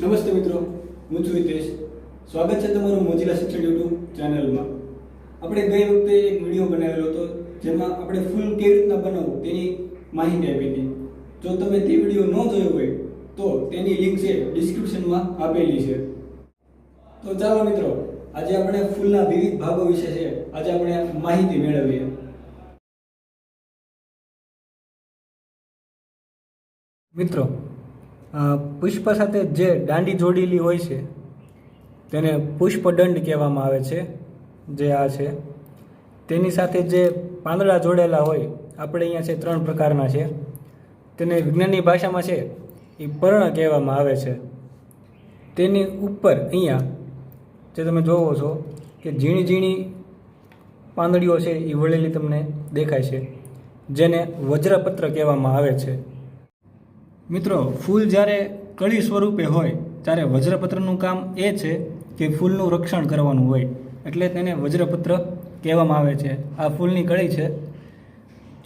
નમસ્તે મિત્રો, હું છું હિતેશ. સ્વાગત છે તમારું મોજીલા શિક્ષણ યુટ્યુબ ચેનલમાં. આપણે ગઈ વખતે એક વીડિયો બનાવેલો હતો, જેમાં આપણે ફૂલ કેવી રીતના બનાવવું તેની માહિતી આપી હતી. જો તમે તે વીડિયો ન જોયો હોય, તો તેની લિંક છે ડિસ્ક્રિપ્શનમાં આપેલી છે. તો ચાલો મિત્રો, આજે આપણે ફૂલના વિવિધ ભાગો વિશે છે, આજે આપણે માહિતી મેળવીએ. મિત્રો પુષ્પ સાથે જે દાંડી જોડેલી હોય છે, તેને પુષ્પદંડ કહેવામાં આવે છે, જે આ છે. તેની સાથે જે પાંદડા જોડેલા હોય, આપણે અહીંયા છે ત્રણ પ્રકારના છે. તેને વિજ્ઞાનની ભાષામાં છે, એ પર્ણ કહેવામાં આવે છે. તેની ઉપર અહીંયા, જે તમે જોવો છો, કે ઝીણી ઝીણી પાંદડીઓ છે, એ વળેલી તમને દેખાય છે, જેને વજ્રપત્ર કહેવામાં આવે છે. મિત્રો, ફૂલ જ્યારે કળી સ્વરૂપે હોય, ત્યારે વજ્રપત્રનું કામ એ છે કે ફૂલનું રક્ષણ કરવાનું હોય. એટલે તેને વજ્રપત્ર કહેવામાં આવે છે. આ ફૂલની કળી છે.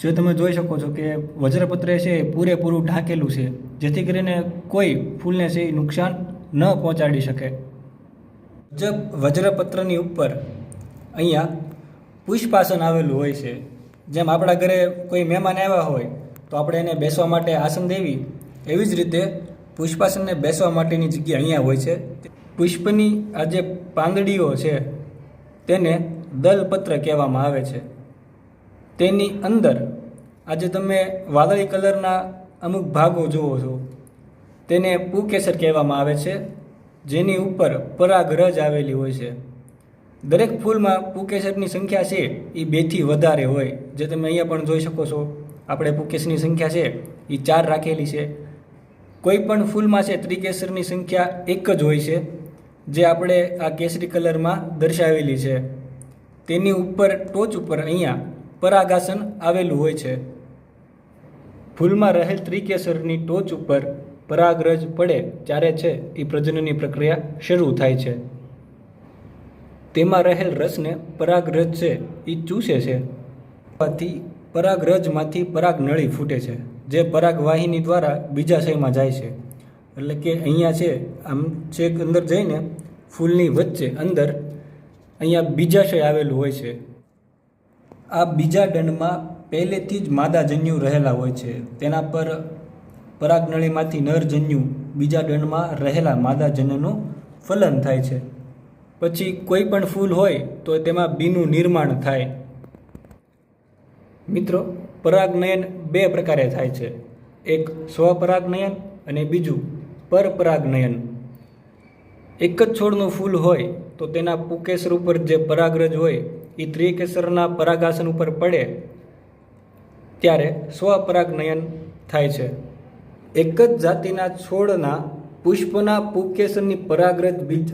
જો તમે જોઈ શકો છો કે વજ્રપત્ર છે એ પૂરેપૂરું ઢાંકેલું છે, જેથી કરીને કોઈ ફૂલને છે એ નુકસાન ન પહોંચાડી શકે. જ વજ્રપત્રની ઉપર અહીંયા પુષ્પાસન આવેલું હોય છે, જેમ આપણા ઘરે કોઈ મહેમાન આવ્યા હોય, તો આપણે એને બેસવા માટે આસન દેવી એવી જ રીતે પુષ્પાસનને બેસવા માટેની જગ્યા અહીંયા હોય છે. પુષ્પની આ જે પાંદડીઓ છે, તેને દલપત્ર કહેવામાં આવે છે. તેની અંદર આજે તમે વાદળી કલરના અમુક ભાગો જુઓ છો. તેને પુકેસર કહેવામાં આવે છે, જેની ઉપર પરાગરજ આવેલી હોય છે. દરેક ફૂલમાં પુકેસરની સંખ્યા છે એ બેથી વધારે હોય. જે તમે અહીંયા પણ જોઈ શકો છો. આપણે પુકેસની સંખ્યા છે એ ચાર રાખેલી છે. કોઈ પણ ફૂલમાં છે ત્રિકેસરની સંખ્યા એક જ હોય છે, જે આપણે આ કેસરી કલરમાં દર્શાવેલી છે. તેની ઉપર, ટોચ ઉપર અહીંયા પરાગાસન આવેલું હોય છે. ફૂલમાં રહેલ ત્રિકેસરની ટોચ ઉપર પરાગરજ પડે ત્યારે છે એ પ્રજનનની પ્રક્રિયા શરૂ થાય છે. તેમાં રહેલ રસને પરાગરજ છે એ ચૂસે છે. માંથી પરાગરજમાંથી પરાગનળી ફૂટે છે. જે પરાગવાહિની દ્વારા બીજાશયમાં જાય છે. એટલે કે અહીંયા છે, આમ છેક અંદર જઈને ફૂલની વચ્ચે અંદર અહીંયા બીજાશય આવેલું હોય છે. આ બીજા દંડમાં પહેલેથી જ માદાજન્યુ રહેલા હોય છે. તેના પર પરાગનળીમાંથી નરજન્યુ બીજા દંડમાં રહેલા માદાજન્યનું ફલન થાય છે. પછી કોઈ પણ ફૂલ હોય તો તેમાં બીનું નિર્માણ થાય. મિત્રો, પરાગનયન બે પ્રકારે થાય છે. એક સ્વપરાગનયન અને બીજું પરપરાગનયન. એક જ છોડનું ફૂલ હોય તો તેના પુકેસર ઉપર જે પરાગરજ હોય એ ત્રિકેસરના પરાગાસન ઉપર પડે ત્યારે સ્વપરાગનયન થાય છે. એક જ જાતિના છોડના પુષ્પના પુકેસરની પરાગરજ બીજ